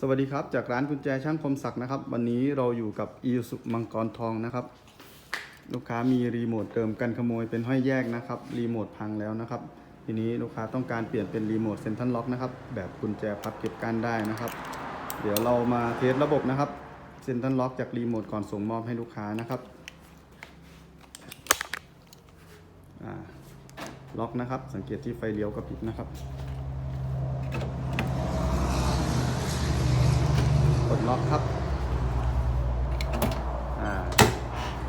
สวัสดีครับ จากร้านกุญแจช่างคมศักดิ์นะครับ วันนี้เราอยู่กับอีสุมังกรทองนะครับ ลูกค้ามีรีโมทเติมกันขโมยเป็นห้อยแยกนะครับรีโมทพังแล้วนะครับ ทีนี้ลูกค้าต้องการเปลี่ยนเป็นรีโมทเซ็นทรัลล็อกนะครับแบบกุญแจพับเก็บก้านได้นะครับ เดี๋ยวเรามาเทสระบบนะครับเซ็นทรัลล็อกจากรีโมทก่อนส่งมอบให้ลูกค้านะครับล็อกนะครับ สังเกตที่ไฟเลี้ยวกระพริบนะครับ ล็อกครับ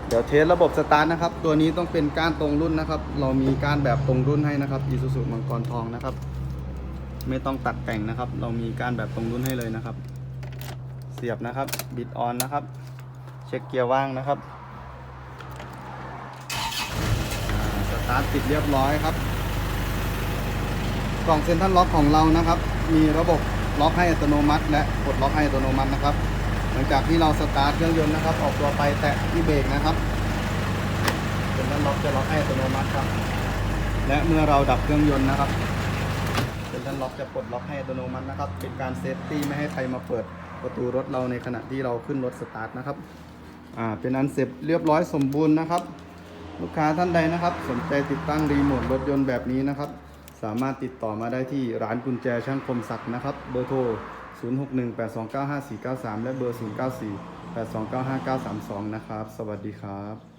เดี๋ยวเทสระบบสตาร์ทนะครับ ตัวนี้ต้องเป็นก้านตรงรุ่นนะครับ เรามีก้านแบบตรงรุ่นให้นะครับ Isuzu มังกรทองนะครับ ไม่ต้องตัดแต่งนะครับ เรามีก้านแบบตรงรุ่นให้เลยนะครับ เสียบนะครับบิดออนนะครับ เช็คเกียร์ว่างนะครับสตาร์ทติดเรียบร้อยครับ กล่องเซ็นทรัลล็อกของเรานะครับ มีระบบ ล็อกให้อัตโนมัติ และกดล็อกให้อัตโนมัตินะครับ หลังจากที่เราสตาร์ทเครื่องยนต์นะครับ ออกตัวไปแตะที่เบรกนะครับเซ็นทรัลล็อกจะล็อกให้อัตโนมัติครับ และเมื่อเราดับเครื่องยนต์นะครับเซ็นทรัลล็อกจะปลดล็อกให้อัตโนมัตินะครับ เป็นการเซฟตี้ไม่ให้ใครมาเปิดประตูรถเราในขณะที่เราขึ้นรถสตาร์ทนะครับ อ่า เป็นอันเสร็จเรียบร้อยสมบูรณ์นะครับ ลูกค้าท่านใดนะครับ สนใจติดตั้งรีโมทรถยนต์แบบนี้นะครับ สามารถติดต่อมาได้ที่ร้านกุญแจช่างคมศักดิ์นะครับ เบอร์โทร 0618295493 และเบอร์ 0948295932 นะครับ สวัสดีครับ